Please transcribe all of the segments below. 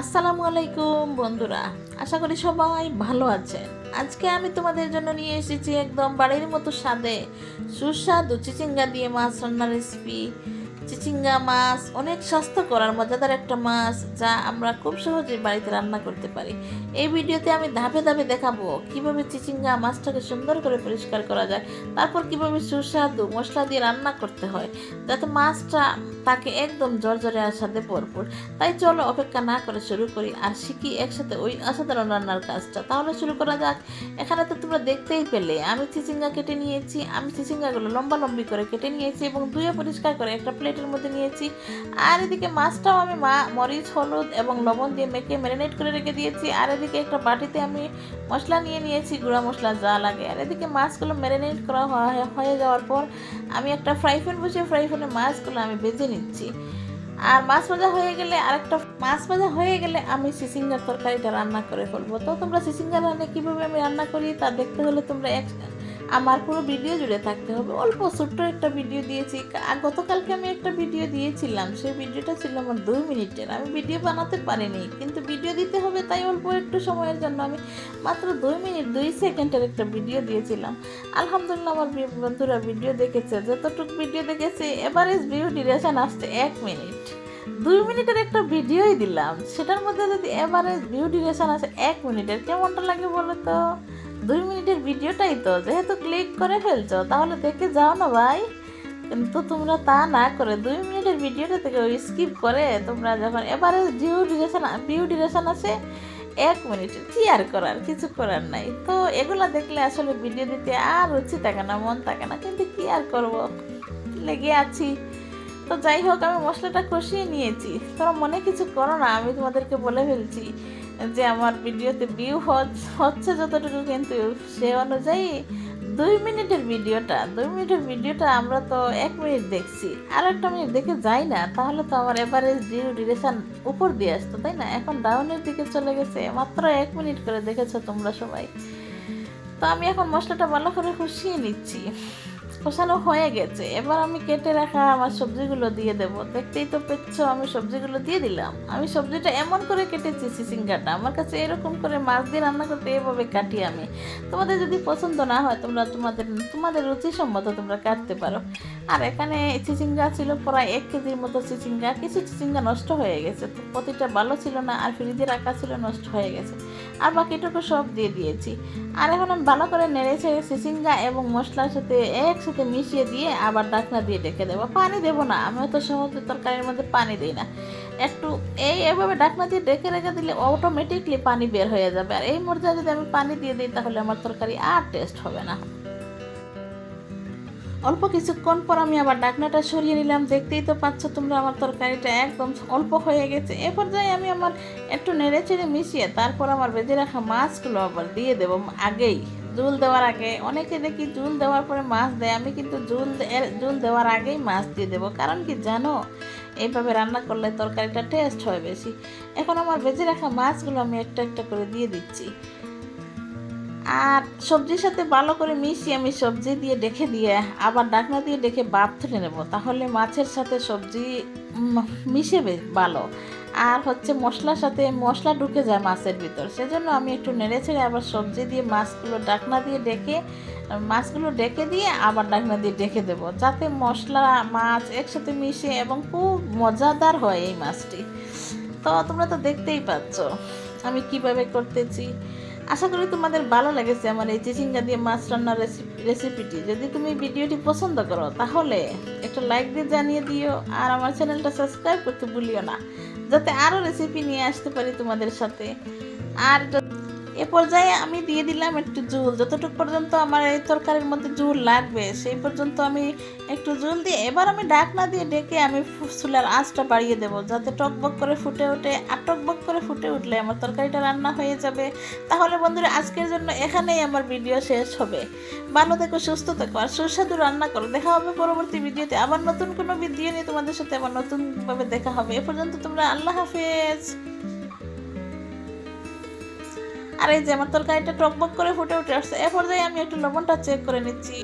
আসসালামু আলাইকুম, বন্ধুরা। আশা করি সবাই ভালো আছেন। আজকে আমি তোমাদের জন্য নিয়ে এসেছি একদম বাড়ির মতো স্বাদে সুস্বাদু চিচিঙ্গা দিয়ে মাছ রান্নার রেসিপি চিচিঙ্গা মাছ, অনেক স্বাস্থ্যকর আর মজাদার একটা মাছ যা আমরা খুব সহজেই বাড়িতে রান্না করতে পারি। এই ভিডিওতে আমি ধাপে ধাপে দেখাবো কীভাবে চিচিঙ্গা মাছটাকে সুন্দর করে পরিষ্কার করা যায়, তারপর কীভাবে সুস্বাদু মশলা দিয়ে রান্না করতে হয়, যাতে মাছটা তাকে একদম জর্জরে আর সাথে ভরপুর। তাই চলো অপেক্ষা না করে শুরু করি আর শিখি একসাথে ওই অসাধারণ রান্নার কাজটা। তাহলে শুরু করা যাক। এখানে তো তোমরা দেখতেই পেলে, আমি চিচিঙ্গা কেটে নিয়েছি, আমি চিচিঙ্গাগুলো লম্বা লম্বি করে কেটে নিয়েছি এবং ধুয়ে পরিষ্কার করে একটা প্লেটের মধ্যে নিয়েছি। আর এদিকে মাছটাও আমি মা, মরিচ, হলুদ এবং লবণ দিয়ে মেখে ম্যারিনেট করে রেখে দিয়েছি। আর এদিকে একটা বাটিতে আমি মশলা নিয়ে নিয়েছি, গুঁড়া মশলা যা লাগে। আর এদিকে মাছগুলো ম্যারিনেট করা হয়ে- যাওয়ার পর আমি একটা ফ্রাই প্যান বসিয়ে, ফ্রাই প্যানে মাছগুলো আমি ভেজে নিচ্ছি। আর মাছ ভাজা হয়ে গেলে আরেকটা, মাছ ভাজা হয়ে গেলে আমি সিসিঙ্গার তরকারিটা রান্না করে ফেলব। তো তোমরা সিসিঙ্গার রান্না কীভাবে আমি রান্না করি তা দেখতে হলে তোমরা এক আমার পুরো ভিডিও জুড়ে থাকতে হবে। অল্প, ছোট্ট একটা ভিডিও দিয়েছি। গতকালকে আমি একটা ভিডিও দিয়েছিলাম। সেই ভিডিওটা ছিল আমার দুই মিনিটের। আমি ভিডিও বানাতে পারিনি, কিন্তু ভিডিও দিতে হবে তাই অল্প একটু সময়ের জন্য আমি মাত্র দুই মিনিট, দুই সেকেন্ডের একটা ভিডিও দিয়েছিলাম। আলহামদুলিল্লাহ আমার বন্ধুরা ভিডিও দেখেছে। যতটুকু ভিডিও দেখেছে এভারেজ ভিউ ডিউরেশন আসছে এক মিনিট। দুই মিনিটের একটা ভিডিওই দিলাম। সেটার মধ্যে যদি এভারেজ ভিউ ডিউরেশন আসে এক মিনিটের, কেমনটা লাগে বলো তো? দুই মিনিটের ভিডিওটাই তো, যেহেতু ক্লিক করে ফেলছো, তাহলে দেখে যাও না ভাই। কিন্তু তোমরা তা না করে দুই মিনিটের ভিডিওটা থেকে স্কিপ করে তোমরা যখন এবারে ভিউ ডিউরেশন ভিউ ডিউরেশন আছে, এক মিনিট কি আর করার, কিছু করার নাই। তো এগুলা দেখলে আসলে ভিডিও দিতে আর রুচি থাকে না, মন থাকে না, কিন্তু কি আর করব? লেগে আছি। তো যাই হোক, আমি মশলাটা কষিয়ে নিয়েছি। তোমরা মনে কিছু করো না, আমি তোমাদেরকে বলে ফেলছি। যে আমার ভিডিওতে ভিউ হচ্ছে যতটুকু, কিন্তু সে অনুযায়ী দুই মিনিটের ভিডিওটা, দুই মিনিটের ভিডিওটা আমরা তো এক মিনিট দেখছি। আর একটা মিনিট দেখে যাই না, তাহলে তো আমার এভারেজ ডিউ ডিউরেশন উপর দিয়ে আসতো, তাই না? এখন ডাউনের দিকে চলে গেছে, মাত্র এক মিনিট করে দেখেছ তোমরা সবাই। তো আমি এখন মশলাটা ভালো করে কষিয়ে নিচ্ছি। কষানো হয়ে গেছে। এবার আমি কেটে রাখা আমার সবজিগুলো দিয়ে দেবো। দেখতেই তো পেচ্ছ, আমি সবজিগুলো দিয়ে দিলাম। আমি সবজিটা এমন করে কেটেছি সিসিঙ্গাটা। আমার কাছে এরকম করে মাছ দিয়ে রান্না করতে এভাবে কাটি আমি। তোমাদের যদি পছন্দ না হয়, তোমরা তোমাদের তোমাদের রুচিসম্মত তোমরা কাটতে পারো। আর এখানে চিচিঙ্গা ছিল প্রায় এক কেজির মতো চিচিঙ্গা কিছু চিচিঙ্গা নষ্ট হয়ে গেছে। তো প্রতিটা ভালো ছিল না, আর ফ্রিজে রাখা ছিল নষ্ট হয়ে গেছে। আর বাকিটুকু সব দিয়ে দিয়েছি। আর এখন আমি ভালো করে নেড়েছে চিচিঙ্গা এবং মশলার সাথে একসাথে মিশিয়ে দিয়ে আবার ডাকনা দিয়ে ডেকে দেবো। পানি দেবো না আমি তো সহজে তরকারির মধ্যে পানি দিই না। একটু এই এভাবে ডাকনা দিয়ে ডেকে রেখে দিলে অটোমেটিকলি পানি বের হয়ে যাবে। আর এই পর্যায়ে যদি আমি পানি দিয়ে দিই, তাহলে আমার তরকারি আর টেস্ট হবে না। অল্প কিছুক্ষণ পর আমি আবার ডাকনাটা সরিয়ে নিলাম। দেখতেই তো পাচ্ছ তোমরা আমার তরকারিটা একদম অল্প হয়ে গেছে। এ পর্যায়ে আমি আমার একটু নেড়ে চেড়ে মিশিয়ে তারপর আমার বেজে রাখা মাছগুলো আবার দিয়ে দেবো আগেই। জুল দেওয়ার আগে, অনেকে দেখি জুল দেওয়ার পরে মাছ দেয়, আমি কিন্তু জুল জুল দেওয়ার আগেই মাছ দিয়ে দেবো। কারণ কি জানো? এইভাবে রান্না করলে তরকারিটা টেস্ট হয় বেশি। এখন আমার বেজে রাখা মাছগুলো আমি একটা একটা করে দিয়ে দিচ্ছি। আর সবজির সাথে ভালো করে মিশিয়ে আমি সবজি দিয়ে ডেকে দিয়ে আবার ডাকনা দিয়ে ডেকে বাপ তুলে নেব। তাহলে মাছের সাথে সবজি মিশেবে ভালো। আর হচ্ছে মশলার সাথে মশলা ঢুকে যায় মাছের ভিতর। সেজন্য আমি একটু নেড়ে ছেড়ে আবার সবজি দিয়ে মাছগুলো ডাকনা দিয়ে ডেকে, মাছগুলো ডেকে দিয়ে আবার ডাকনা দিয়ে ডেকে দেবো, যাতে মশলা, মাছ একসাথে মিশে এবং খুব মজাদার হয় এই মাছটি। তো তোমরা তো দেখতেই পাচ্ছ আমি কীভাবে করতেছি। আশা করি তোমাদের ভালো লেগেছে আমার এই চিচিঙ্গা দিয়ে মাছ রান্নার রেসিপি রেসিপিটি যদি তুমি ভিডিওটি পছন্দ করো, তাহলে একটা লাইক দিয়ে জানিয়ে দিও, আর আমার চ্যানেলটা সাবস্ক্রাইব করতে ভুলিও না। যাতে আরও রেসিপি নিয়ে আসতে পারি তোমাদের সাথে। আর এ পর্যায়ে আমি দিয়ে দিলাম একটু জুল। যতটুকু পর্যন্ত আমার এই তরকারির মধ্যে জুল লাগবে, সেই পর্যন্ত আমি একটু জুল দিয়ে এবার আমি ডাকনা দিয়ে ডেকে আমি চুলার আঁচটা বাড়িয়ে দেবো। যাতে টকবক করে ফুটে ওঠে। আর টকবক করে ফুটে উঠলে আমার তরকারিটা রান্না হয়ে যাবে। তাহলে বন্ধুরা, আজকের জন্য এখানেই আমার ভিডিও শেষ হবে। ভালো থেকো, সুস্থ থেকো, আর সুস্বাদু রান্না করো। দেখা হবে পরবর্তী ভিডিওতে। আবার নতুন কোনো ভিডিও নিয়ে তোমাদের সাথে আবার নতুনভাবে দেখা হবে। এ পর্যন্ত তোমরা আল্লাহ হাফেজ। আর এই যে আমার তরকারিটা টকবক করে ফুটে উঠে আসছে। এ যাই আমি একটু লবণটা চেক করে নিচ্ছি।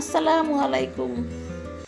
আসসালামু আলাইকুম।